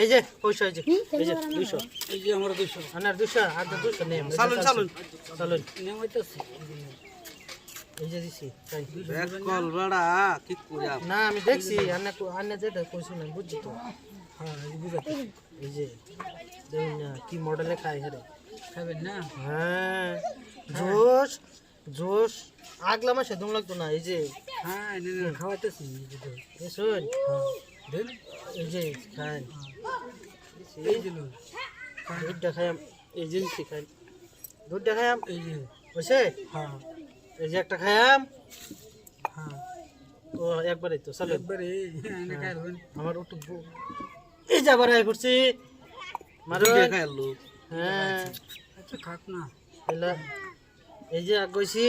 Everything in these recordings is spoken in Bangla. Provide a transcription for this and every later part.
এই যে পয়সা এই যে এই যে দুইশো। এই যে আমার দুশো আনার দুশো আর দুশো নেই। চালুন চালুন চালুন নেমাইতেছি এই যে দিছি তাই। কল বেড়া কি কইয়া না আমি দেখছি আন্না আন্না যেটা কইছি না বুঝছি তো। হ্যাঁ এই বুঝাতে এই যে দেখুন না কি মডেলে খাই হ্যাঁ খাবেন না? হ্যাঁ জোশ জোশ। আগলা মাসে দম লাগতো না এই যে। হ্যাঁ নে নে খাওয়াইতেছি এই যে এই শোন। হ্যাঁ দেন এই যে খান এই যে লো। দুধটা খাইয়াম এই যে বুঝছে হ্যাঁ। এই যে একটা খাইয়াম? হ্যাঁ। ও একবারই তো চলো একবারে এনে খাইবেন আমার একটু এই যে আবার আয় করছি। মারো দেখাই আলো হ্যাঁ। আচ্ছা খাক না। এলা এই যে আগইছি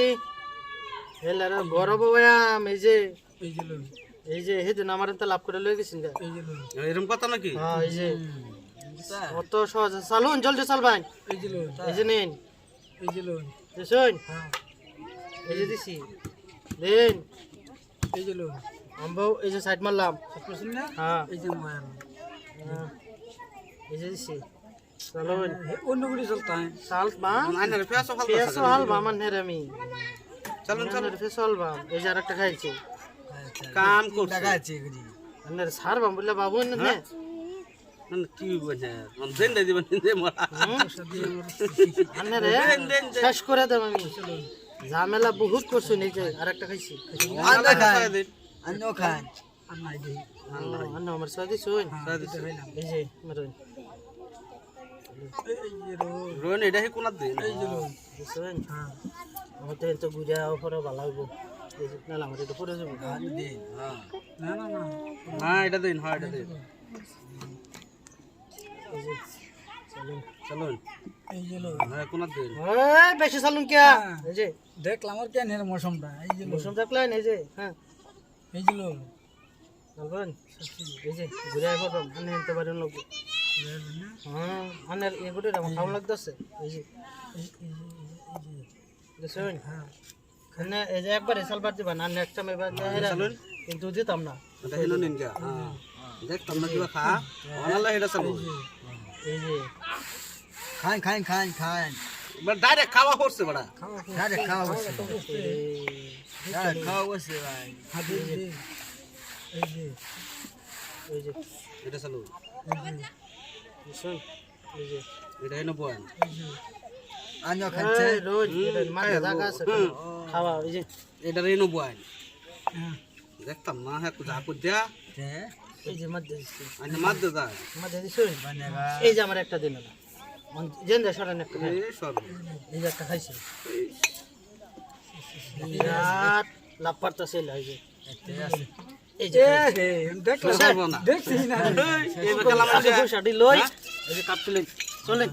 এলা রে বড় বয়াম এই যে। এই যে। এই যে হেদিন আমার তো লাভ করে লই গেছিন। এরকম কথা নাকি হ্যাঁ এই যে অত সহজ চালুন জলদি চালবান এই যে লো। এই যে নিন এই যে লো। দেখুন হ্যাঁ এই যে দিছি দিন এই যে লো। আম্বাও এই যে সাইড মারলাম না হ্যাঁ এই যে হ্যাঁ। এই যে দিছি চালুন অন্য গুলি চলতা হ্যাঁ চাল আইনারে পেঁয়াজ ফালতা পেঁয়াজ হাল বাম আনের আমি চালুন চালুন পেঁয়াজ হাল বাম এই যে আরেকটা খাইছি কাম করছে। আনের সার বাম বললে বাবু না হ্যাঁ? মানে কি বলে দেন দে দিবেন দে মরা। আনের শেষ করে দেব আমি। ঝামেলা বহুত করছুন এই যে আরেকটা খাইছি। আন্য খান। আমার সাথে শুন হ্যাঁ এই যে মারুন। রোন এটা হি এই যে হ্যাঁ। তো ভালো এটা পরে যাব হ্যাঁ হ্যাঁ এটা দিন হ্যাঁ এটা দিন চালুন এই যে। হ্যাঁ দেখলাম আর কেন এর মৌসুমটা এই যে। মৌসুম থাকলেন এই যে হ্যাঁ এই যে লো। বলবেন এই ঘুরে আনতে পারেন লোক হ্যাঁ এগুলো খাওয়া লাগতেছে এই যে হ্যাঁ এনে এই যে একবার সালবার দিবা না নেক্সট টাইম এবার চালুন কিন্তু দিতাম না। এটা হিনো নিন গা হ্যাঁ দেখ তোমরা কিবা খা। অনালা এটা চালু। এই যে খান খান খান খান এবার ডাইরেক্ট খাওয়া করছে বড়া। আরে খাওয়া এই আরে খাওয়া বসে ভাই। এই যে এই যে। এই যে। এটা চালু। এই যে। এটা হিনো বয়ান। আন্য এই রোজ মাথা জায়গা আছে। তো। খাওয়া এই যে এটা হিনো বয়ান হ্যাঁ দেখতাম না হ্যাঁ যা কর দেয়া এই যে দিচ্ছি আইনে মার দে যায় মধ্যে এই যে আমার একটা দিন না জেন দে সরান একটা এই সব এই যে একটা খাইছি বিরাট লাভ পারতাছে এই যে আছে এই যে দেখলাম না দেখছি না এই লই এই যে কাপ তুলেন চলেন